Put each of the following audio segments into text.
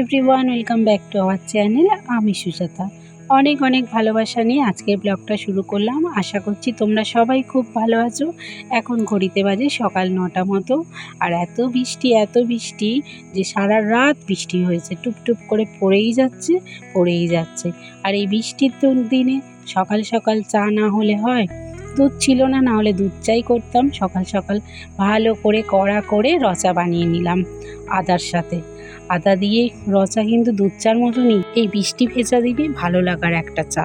Everyone welcome back to our channel আমি সুজাতা। অনেক অনেক ভালোবাসা নিয়ে আজকের ব্লগটা শুরু করলাম। আশা করছি তোমরা সবাই খুব ভালো আছো। এখন ঘড়িতে বাজে সকাল নটা মতো। আর এত বৃষ্টি এত বৃষ্টি যে সারা রাত বৃষ্টি হয়েছে। টুপটুপ করে পড়েই যাচ্ছে পড়েই যাচ্ছে। আর এই বৃষ্টির তো দিনে সকাল সকাল চা না হলে হয়। দুধ ছিল না না হলে দুধ চাই করতাম। সকাল সকাল ভালো করে কড়া করে রচা বানিয়ে নিলাম আদার সাথে। আদা দিয়ে রচা কিন্তু দুধ চার মতনই। এই বৃষ্টি ভেজা দিবে ভালো লাগার একটা চা।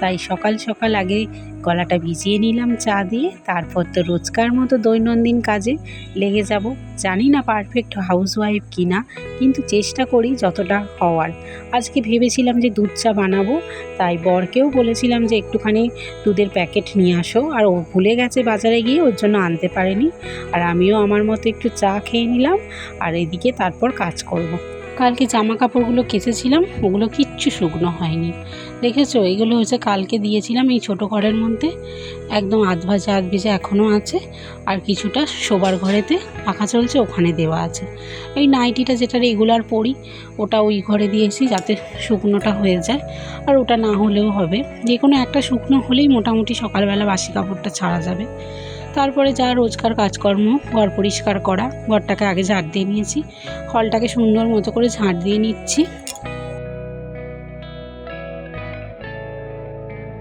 তাই সকাল সকাল আগে গলাটা ভিজিয়ে নিলাম চা দিয়ে, তারপর তো রোজকার মতো দৈনন্দিন কাজে লেগে যাব। জানি না পারফেক্ট হাউসওয়াইফ কিনা, কিন্তু চেষ্টা করি যতটা হওয়ার। আজকে ভেবেছিলাম যে দুধ চা বানাবো, তাই বরকেও বলেছিলাম যে একটুখানি দুধের প্যাকেট নিয়ে আসো। আর ও ভুলে গেছে বাজারে গিয়ে, ওর জন্য আনতে পারেনি। আর আমিও আমার মতো একটু চা খেয়ে নিলাম, আর এদিকে তারপর কাজ করব। কালকে জামা কাপড়গুলো কেচেছিলাম, ওগুলো কিচ্ছু শুকনো হয়নি। দেখেছ? এগুলো হচ্ছে কালকে দিয়েছিলাম এই ছোটো ঘরের মধ্যে। একদম আধ ভাজা, আধ ভেজা এখনও আছে। আর কিছুটা শোবার ঘরেতে পাখা চলছে, ওখানে দেওয়া আছে। এই নাইটিটা যেটা রেগুলার পরি, ওটা ওই ঘরে দিয়েছি যাতে শুকনোটা হয়ে যায়। আর ওটা না হলেও হবে। যে কোনো একটা শুকনো হলেই মোটামুটি সকালবেলা বাসি কাপড়টা ছাড়া যাবে। তারপরে যা রোজকার কাজকর্ম, ঘর পরিষ্কার করা, ঘরটাকে আগে ঝাড় দিয়ে নিয়েছি। হলটাকে সুন্দর মতো করে ঝাড় দিয়ে নিচ্ছি।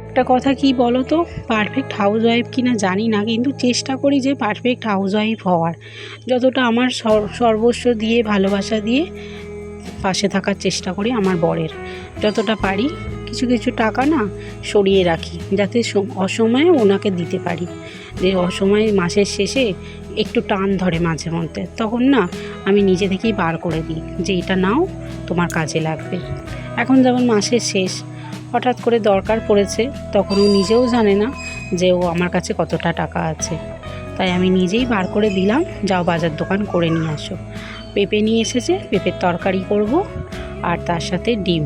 একটা কথা কি বলো তো পারফেক্ট হাউস ওয়াইফ কিনা জানি না, কিন্তু চেষ্টা করি যে পারফেক্ট হাউস ওয়াইফ হওয়ার। যতটা আমার সর- সর্বস্ব দিয়ে, ভালোবাসা দিয়ে পাশে থাকার চেষ্টা করি আমার বরের। যতটা পারি কিছু কিছু টাকা না সরিয়ে রাখি, যাতে অসময়ে ওনাকে দিতে পারি। যে অসময়ে মাসের শেষে একটু টান ধরে মাঝে মধ্যে, তখন না আমি নিজে থেকেই বার করে দিই যে এটা নাও, তোমার কাজে লাগবে। এখন যেমন মাসের শেষ, হঠাৎ করে দরকার পড়েছে, তখন ও নিজেও জানে না যে ও আমার কাছে কতটা টাকা আছে। তাই আমি নিজেই বার করে দিলাম, যাও বাজার দোকান করে নিয়ে আসো। পেঁপে নিয়ে এসেছে, পেঁপের তরকারি করব, আর তার সাথে ডিম।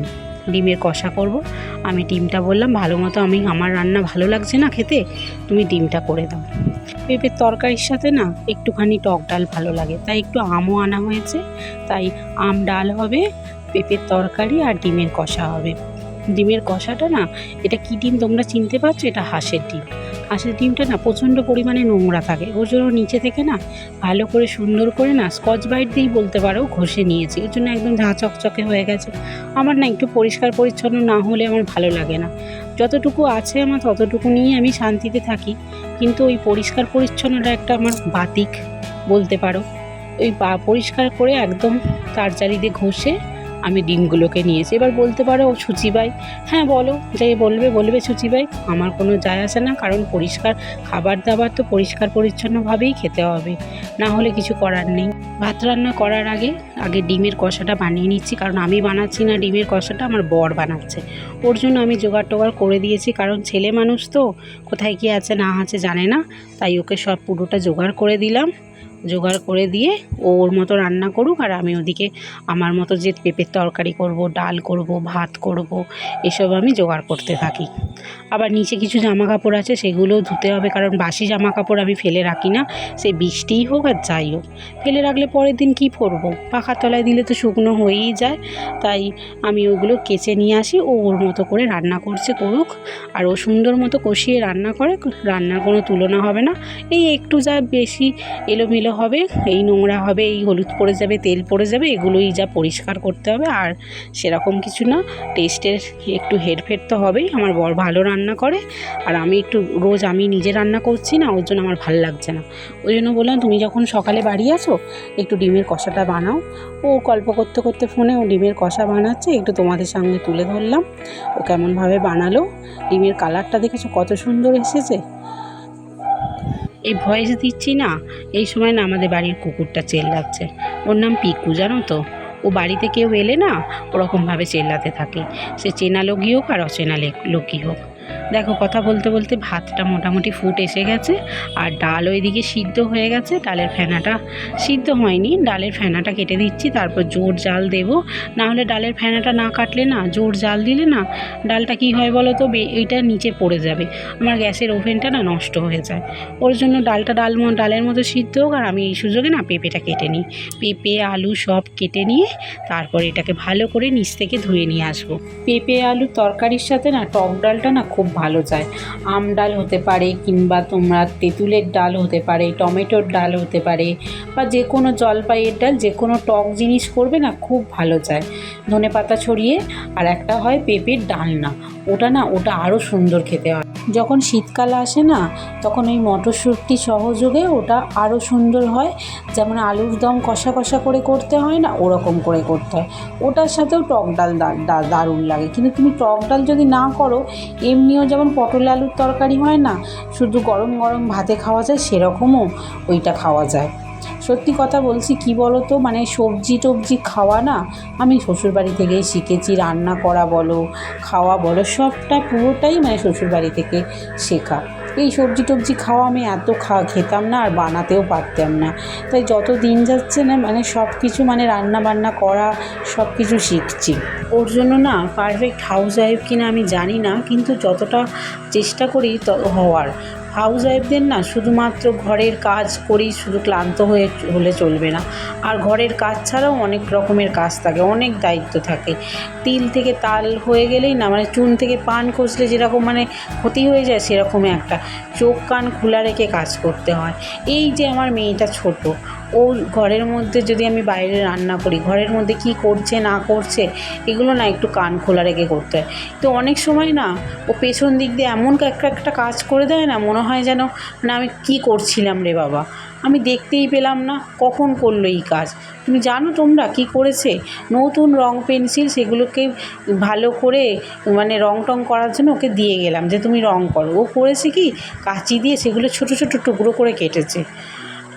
ডিমের কষা করব। আমি ডিমটা বললাম, ভালো মতো আমি, আমার রান্না ভালো লাগছে না খেতে, তুমি ডিমটা করে দাও। পেঁপের তরকারির সাথে না একটুখানি টক ডাল ভালো লাগে, তাই একটু আমও আনা হয়েছে, তাই আম ডাল হবে পেঁপের তরকারি আর ডিমের কষা হবে। ডিমের কষাটা না, এটা কি ডিম তোমরা চিনতে পারছ? এটা হাঁসের ডিম। হাঁসের ডিমটা না প্রচণ্ড পরিমাণে নোংরা থাকে। ওর জন্য নিচে থেকে না ভালো করে সুন্দর করে না স্কচ বাইট দিয়েই বলতে পারো ঘষে নিয়েছি। ওর জন্য একদম ঝাঁ চকচকে হয়ে গেছে। আমার না একটু পরিষ্কার পরিচ্ছন্ন না হলে আমার ভালো লাগে না। যতটুকু আছে আমার ততটুকু নিয়ে আমি শান্তিতে থাকি। কিন্তু ওই পরিষ্কার পরিচ্ছন্নটা একটা আমার বাতিক বলতে পারো। ওই পরিষ্কার করে একদম তার চারিদিকে ঘষে আমি ডিমগুলোকে নিয়েছি। এবার বলতে পারো ও সুচিবাই। হ্যাঁ বলো যাই বলবে বলবে সুচিবাই। আমার কোনো যায় আসে না, কারণ পরিষ্কার খাবার দাবার তো পরিষ্কার পরিচ্ছন্নভাবেই খেতে হবে। না হলে কিছু করার নেই। ভাত রান্না করার আগে আগে ডিমের কষাটা বানিয়ে নিচ্ছি, কারণ আমি বানাচ্ছি না ডিমের কষাটা, আমার বর বানাচ্ছে। ওর জন্য আমি জোগাড় টোগাড় করে দিয়েছি, কারণ ছেলে মানুষ তো, কোথায় কি আছে না আছে জানে না। তাই ওকে সব পুরোটা জোগাড় করে দিলাম। জোগাড় করে দিয়ে ও ওর মতো রান্না করুক আর আমি ওদিকে আমার মতো যে পেঁপের তরকারি করব, ডাল করব, ভাত করব, এসব আমি জোগাড় করতে থাকি। আবার নিচে কিছু জামা কাপড় আছে, সেগুলোও ধুতে হবে কারণ বাসি জামা কাপড় আমি ফেলে রাখি না। সে বৃষ্টিই হোক আর যাই হোক, ফেলে রাখলে পরের দিন কী পরবো? পাখার তলায় দিলে তো শুকনো হয়েই যায়, তাই আমি ওগুলো কেচে নিয়ে আসি, ও ওর মতো করে রান্না করছে, করুক। আর ও সুন্দর মতো কষিয়ে রান্না করে, রান্নার কোনো তুলনা হবে না। এই একটু যা বেশি এলোমেলো হবে, এই নোংরা হবে, এই হলুদ পড়ে যাবে, তেল পড়ে যাবে, এগুলোই যা পরিষ্কার করতে হবে, আর সেরকম কিছু না, টেস্টের একটু হেরফের তো হবেই, আমার বর ভালো রান্না করে, আর আমি একটু রোজ আমি নিজে রান্না করছি না, ওর জন্য আমার ভালো লাগছে না। ওই জন্য বললাম, তুমি যখন সকালে বাড়ি আছো, একটু ডিমের কষাটা বানাও। ও গল্প করতে করতে ফোনে ও ডিমের কষা বানাচ্ছে, একটু তোমাদের সঙ্গে তুলে ধরলাম। ও কেমনভাবে বানালো, ডিমের কালারটা দেখেছ কত সুন্দর এসেছে? এই ভয়েস দিচ্ছি না? এই সময় না আমাদের বাড়ির কুকুরটা চেল্লাচ্ছে। ওর নাম পিকু, জানো তো? ও বাড়িতে কেউ এলে না ওরকমভাবে চেল্লাতে থাকে। সে চেনা লোকই হোক আর অচেনা লোকই হোক। দেখো, কথা বলতে বলতে ভাতটা মোটামুটি ফুট এসে গেছে, আর ডাল ওইদিকে সিদ্ধ হয়ে গেছে, ডালের ফেনাটা সিদ্ধ হয়নি, ডালের ফেনাটা কেটে দিচ্ছি, তারপর জোর জাল দেবো না হলে ডালের ফেনাটা না কাটলে না, জোর জাল দিলে না, ডালটা কি হয় বলো তো এইটা নিচে পড়ে যাবে, আমার গ্যাসের ওভেনটা না নষ্ট হয়ে যায়, ওর জন্য ডালটা ডাল ডালের মতো সিদ্ধ হোক, আর আমি এই সুযোগে না পেঁপেটা কেটে নিই, পেঁপে, আলু সব কেটে নিয়ে তারপর এটাকে ভালো করে নিচ থেকে ধুয়ে নিয়ে আসব, পেঁপে, আলু তরকারির সাথে না টক ডালটা না খুব ভালো যায় আম ডাল হতে পারে কিংবা তোমরা তেঁতুলের ডাল হতে পারে, টমেটোর ডাল হতে পারে বা যে কোনো জলপাইয়ের ডাল, যে কোনো টক জিনিস করবে না, খুব ভালো যায় ধনে পাতা ছড়িয়ে আর একটা হয় পেঁপের ডালনা। ওটা না, ওটা আরও সুন্দর খেতে হয়। যখন শীতকাল আসে না, তখন ওই মটরশুঁটি সহযোগে ওটা আরও সুন্দর হয়। যেমন আলুর দম কষা কষা করে করতে হয় না, ওরকম করে করতে হয়। ওটার সাথেও টক ডাল দারুণ লাগে। কিন্তু তুমি টক ডাল যদি না করো, এমনিও যেমন পটল আলুর তরকারি হয় না, শুধু গরম গরম ভাতে খাওয়া যায়, সেরকমও ওইটা খাওয়া যায়। সত্যি কথা বলছি, কি বলো তো মানে সবজি টবজি খাওয়া না, আমি শ্বশুরবাড়ি থেকেই শিখেছি, রান্না করা বলো, খাওয়া বলো, সবটা পুরোটাই মানে শ্বশুরবাড়ি থেকে শেখা। এই সবজি টবজি খাওয়া আমি এত খা, খেতাম না আর বানাতেও পারতাম না। তাই যত দিন যাচ্ছে না মানে সব কিছু মানে রান্না বান্না করা সব কিছু শিখছি। ওর জন্য না পারফেক্ট হাউস ওয়াইফ কিনা আমি জানি না, কিন্তু যতটা চেষ্টা করি হওয়ার। হাউস ওয়াইফদের না শুধুমাত্র ঘরের কাজ করেই শুধু ক্লান্ত হয়ে হলে চলবে না। আর ঘরের কাজ ছাড়াও অনেক রকমের কাজ থাকে, অনেক দায়িত্ব থাকে। তিল থেকে তাল হয়ে গেলেই না মানে চুন থেকে পান খসলে যেরকম মানে ক্ষতি হয়ে যায় সেরকম একটা। চোখ কান খোলা রেখে কাজ করতে হয়। এই যে আমার মেয়েটা ছোট ও ঘরের মধ্যে যদি আমি বাইরে রান্না করি, ঘরের মধ্যে কি করছে, না করছে, এগুলো না একটু কান খোলা রেখে করতে হয়। তো অনেক সময় না, ও পেছন দিক দিয়ে এমন একটা একটা কাজ করে দেয় না, মনে হয় যেন না আমি কি করছিলাম রে বাবা? আমি দেখতেই পেলাম না, কখন করল এই কাজ? তুমি জানো তোমরা কি করেছে? নতুন রং পেন্সিল সেগুলোকে ভালো করে মানে রং টং করার জন্য ওকে দিয়ে গেলাম যে তুমি রং করো। ও করেছে কি, কাঁচি দিয়ে সেগুলো ছোট ছোট টুকরো করে কেটেছে।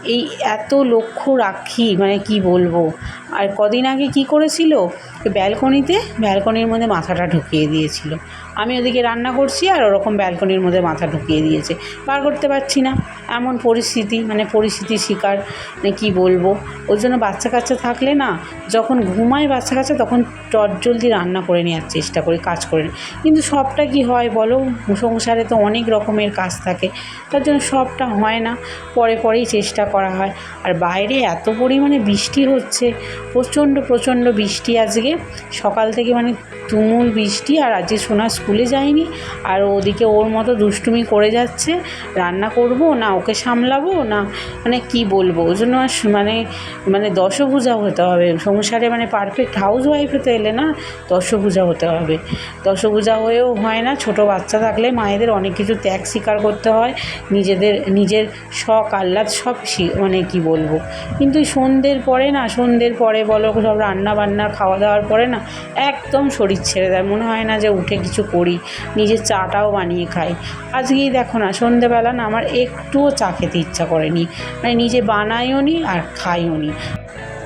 এই এত লক্ষ্য রাখি মানে কি বলব? আর কদিন আগে কি করেছিল? ব্যালকনিতে, ব্যালকনির মধ্যে মাথাটা ঢুকিয়ে দিয়েছিল। আমি ওদিকে রান্না করছি আর ওরকম ব্যালকনির মধ্যে মাথা ঢুকিয়ে দিয়েছে। বার করতে পারছি না। এমন পরিস্থিতি মানে পরিস্থিতির শিকার মানে কী বলব? ওর জন্য বাচ্চা কাচ্চা থাকলে না, যখন ঘুমায় বাচ্চা কাচ্চা, তখন চটজলদি রান্না করে নেওয়ার চেষ্টা করি, কাজ করে। কিন্তু সবটা কি হয় বলো? সংসারে তো অনেক রকমের কাজ থাকে। তার জন্য সবটা হয় না। পরে পরেই চেষ্টা করা হয়। আর বাইরে এত পরিমাণে বৃষ্টি হচ্ছে, প্রচণ্ড প্রচণ্ড বৃষ্টি আজকে। সকাল থেকে মানে তুমুল বৃষ্টি আর আজকে সোনা স্কুলে যায়নি আর ওদিকে ওর মতো দুষ্টুমি করে যাচ্ছে। রান্না করব, না ওকে সামলাবো, না মানে কি বলব? ওই জন্য মানে মানে দশভূজা হতে হবে। সংসারে মানে পারফেক্ট হাউস ওয়াইফ হতে এলে না দশভূজা হতে হবে। দশভূজা হয়েও হয় না। ছোট বাচ্চা থাকলে মায়েদের অনেক কিছু ত্যাগ স্বীকার করতে হয়। নিজেদের, নিজের শখ, আহ্লাদ সব মানে কি বলব? কিন্তু সন্ধ্যের পরে না, সন্ধ্যের পরে বলো, সব রান্না বান্না খাওয়া দাওয়ার পরে না একদম শরীর ছেড়ে দেয়। মনে হয় না যে উঠে কিছু করি, নিজের চাটাও বানিয়ে খাই। আজকেই দেখো না, সন্ধেবেলা না আমার একটুও চা খেতে ইচ্ছা করেনি। মানে নিজে বানাইও নি আর খাইও নি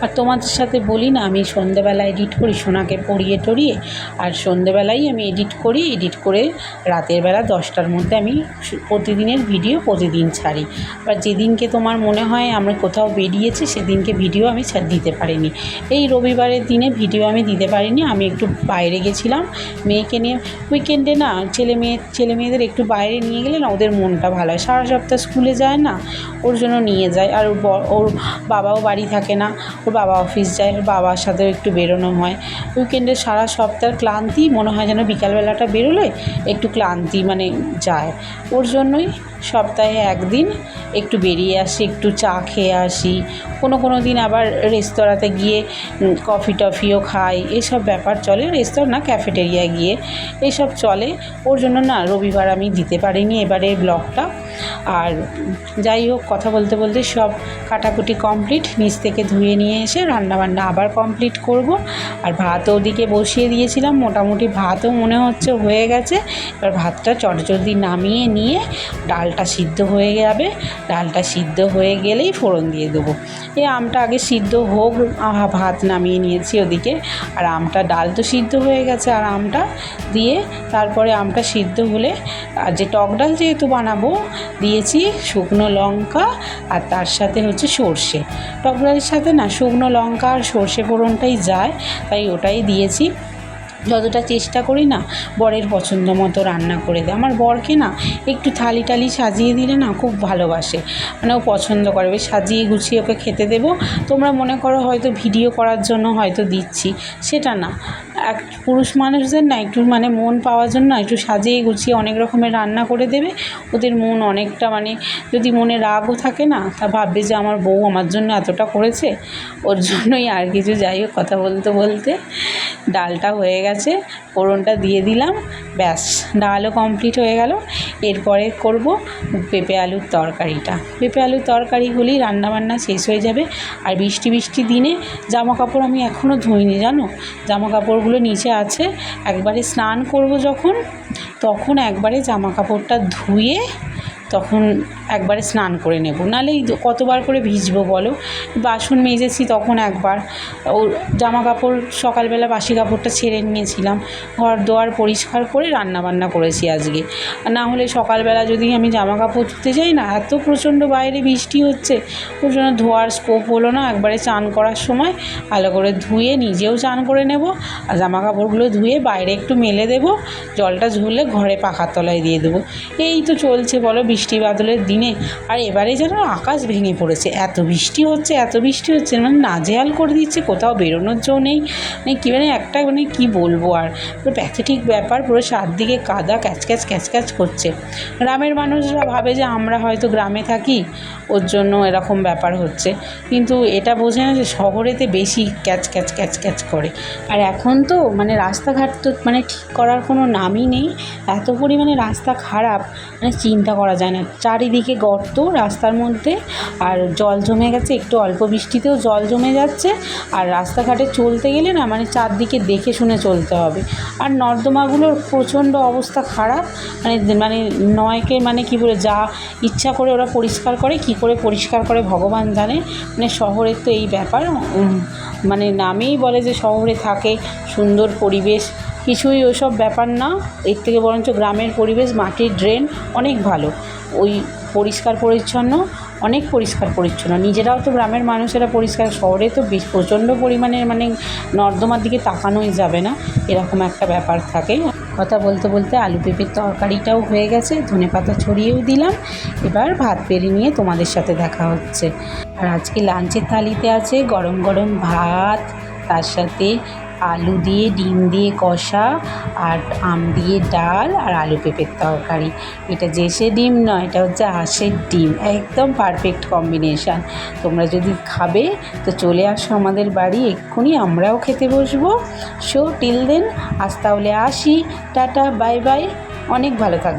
আর তোমাদের সাথে বলি না, আমি সন্ধ্যেবেলা এডিট করি, সোনাকে পড়িয়ে টরিয়ে, আর সন্ধ্যেবেলাই আমি এডিট করি, এডিট করে রাতের বেলা দশটার মধ্যে আমি প্রতিদিনের ভিডিও প্রতিদিন ছাড়ি। আর যেদিনকে তোমার মনে হয় আমরা কোথাও বেরিয়েছি, সেদিনকে ভিডিও আমি দিতে পারিনি। এই রবিবারের দিনে ভিডিও আমি দিতে পারিনি, আমি একটু বাইরে গেছিলাম, মেয়েকে নিয়ে উইকেন্ডে না, ছেলে মেয়ে, ছেলে মেয়েদের একটু বাইরে নিয়ে গেলে না ওদের মনটা ভালো হয়। সারা সপ্তাহ স্কুলে যায় না, ওর জন্য নিয়ে যায়, আর ওর ব- বাবাও বাড়ি থাকে না বাবা অফিস যায় ওর বাবার সাথেও একটু বেরোনো হয়। উইকেন্ডে সারা সপ্তাহের ক্লান্তি, মনে হয় যেন বিকালবেলাটা বেরোলে একটু ক্লান্তি মানে যায়। ওর জন্যই সপ্তাহে একদিন একটু বেরিয়ে আসি, একটু চা খেয়ে আসি। কোনো কোনো দিন আবার রেস্তোরাঁতে গিয়ে কফি টফিও খাই। এসব ব্যাপার চলে। রেস্তোরাঁ না, ক্যাফেটেরিয়া গিয়ে এসব চলে। ওর জন্য না রবিবার আমি দিতে পারিনি এবারে ব্লগটা। আর যাই হোক, কথা বলতে বলতে সব কাটাকুটি কমপ্লিট। নিচ থেকে ধুয়ে নিয়ে এসে রান্নাবান্না আবার কমপ্লিট করব। আর ভাত ওদিকে বসিয়ে দিয়েছিলাম। মোটামুটি ভাতও মনে হচ্ছে হয়ে গেছে। এবার ভাতটা চটজলদি নামিয়ে নিয়ে ডালটা সিদ্ধ হয়ে যাবে, ডালটা সিদ্ধ হয়ে গেলেই ফোড়ন দিয়ে দেবো। এই আমটা আগে সিদ্ধ হোক ভাত নামিয়ে নিয়েছি ওদিকে। আর আমটা, ডাল তো সিদ্ধ হয়ে গেছে, আর আমটা দিয়ে তারপরে আমটা সিদ্ধ হলে, আর যে টক ডাল যেহেতু বানাবো, দিয়েছি শুকনো লঙ্কা আর তার সাথে হচ্ছে সর্ষে। টক ডালের সাথে না, শুকনো লঙ্কা আর সর্ষে ফোড়নটাই যায়, তাই ওটাই দিয়েছি। যতটা চেষ্টা করি না, বরের পছন্দ মতো রান্না করে দেয়। আমার বরকে না একটু থালি টালি সাজিয়ে দিলে না খুব ভালোবাসে। মানে ও পছন্দ করে। সাজিয়ে গুছিয়ে ওকে খেতে দেবো। তোমরা মনে করো হয়তো ভিডিও করার জন্য হয়তো দিচ্ছি। সেটা না। এক পুরুষ মানুষদের না, একটু মানে মন পাওয়ার জন্য একটু সাজিয়ে গুছিয়ে অনেক রকমের রান্না করে দেবে। ওদের মন অনেকটা মানে যদি মনে রাগও থাকে না, তা ভাববে যে আমার বউ আমার জন্য এতটা করেছে। ওর জন্যই আর কিছু, যাই হোক, কথা বলতে বলতে ডালটা হয়ে গেছে, ফোড়নটা দিয়ে দিলাম, ব্যাস, ডালও কমপ্লিট হয়ে গেল। এরপরে করব পেঁপে আলুর তরকারিটা। পেঁপে আলুর তরকারি হলেই রান্নাবান্না শেষ হয়ে যাবে। আর বৃষ্টি বৃষ্টি দিনে জামা কাপড় আমি এখনও ধুইনি, জানো? জামা কাপড়গুলো নিচে আছে একবারে স্নান করব যখন তখন একবারে জামা কাপড়টা ধুয়ে তখন একবারে স্নান করে নেব। নাহলে কতবার করে ভিজবো বলো? বাসন মেজেছি তখন একবার। ও জামা কাপড় সকালবেলা বাসি কাপড়টা ছেড়ে নিয়েছিলাম। ঘর দোয়ার পরিষ্কার করে রান্না বান্না করেছি আজকে। না হলে সকালবেলা যদি আমি জামা কাপড় ধুতে যাই না, এত প্রচণ্ড বাইরে বৃষ্টি হচ্ছে। ওর জন্য ধোয়ার স্কোপ হলো না। একবারে চান করার সময় ভালো করে ধুয়ে নিজেও চান করে নেব আর জামা কাপড়গুলো ধুয়ে বাইরে একটু মেলে দেবো। জলটা ঝুলে ঘরে পাখার তলায় দিয়ে দেবো। এই তো চলছে বলো বৃষ্টি বাদলের দিনে, আর এবারে যেন আকাশ ভেঙে পড়েছে। এত বৃষ্টি হচ্ছে, এত বৃষ্টি হচ্ছে মানে নাজেহাল করে দিচ্ছে, কোথাও বেরোনোর জন্য নেই। মানে কী মানে একটা মানে কী বলব আর? প্যাথেটিক ব্যাপার, পুরো চারদিকে কাদা, ক্যাচ ক্যাচ ক্যাচ ক্যাচ করছে। গ্রামের মানুষরা ভাবে যে আমরা হয়তো গ্রামে থাকি, ওর জন্য এরকম ব্যাপার হচ্ছে। কিন্তু এটা বোঝে না যে শহরেতে বেশি ক্যাচ ক্যাচ ক্যাচ ক্যাচ করে। আর এখন তো মানে রাস্তাঘাট তো মানে ঠিক করার কোনো নামই নেই। এত পরিমাণে রাস্তা খারাপ মানে চিন্তা করা যায় না। চারিদিকে গর্ত রাস্তার মধ্যে, আর জল জমে গেছে, একটু অল্প বৃষ্টিতেও জল জমে যাচ্ছে, আর রাস্তাঘাটে চলতে গেলে না মানে চারদিকে দেখে শুনে চলতে হবে। আর নর্দমাগুলোর প্রচণ্ড অবস্থা খারাপ মানে মানে নয়কে মানে কী বলে, যা ইচ্ছা করে ওরা পরিষ্কার করে, কি করে পরিষ্কার করে ভগবান জানে। মানে শহরের তো এই ব্যাপার মানে নামেই বলে যে শহরে থাকে সুন্দর পরিবেশ কিছুই ওসব ব্যাপার না। এর থেকে বরঞ্চ গ্রামের পরিবেশ, মাটির ড্রেন অনেক ভালো। ওই পরিষ্কার পরিচ্ছন্ন, অনেক পরিষ্কার পরিচ্ছন্ন। নিজেরাও তো গ্রামের মানুষেরা পরিষ্কার, শহরে তো বেশ প্রচণ্ড পরিমাণে মানে নর্দমার দিকে তাকানোই যাবে না। এরকম একটা ব্যাপার থাকে। কথা বলতে বলতে আলু পেঁপের তরকারিটাও হয়ে গেছে, ধনে পাতা ছড়িয়েও দিলাম। এবার ভাত পেরে নিয়ে তোমাদের সাথে দেখা হচ্ছে। আর আজকে লাঞ্চের থালিতে আছে গরম গরম ভাত, তার সাথে আলু দিয়ে, ডিম দিয়ে কষা, আর আম দিয়ে ডাল আর আলু পেঁপের তরকারি। এটা জেসে ডিম নয়, এটা হচ্ছে হাঁসের ডিম। একদম পারফেক্ট কম্বিনেশান তোমরা যদি খাবে, তো চলে আসো আমাদের বাড়ি। এক্ষুনি আমরাও খেতে বসবো। সো টিল দেন আজ তাহলে আসি। টাটা বাই বাই অনেক ভালো থাকবে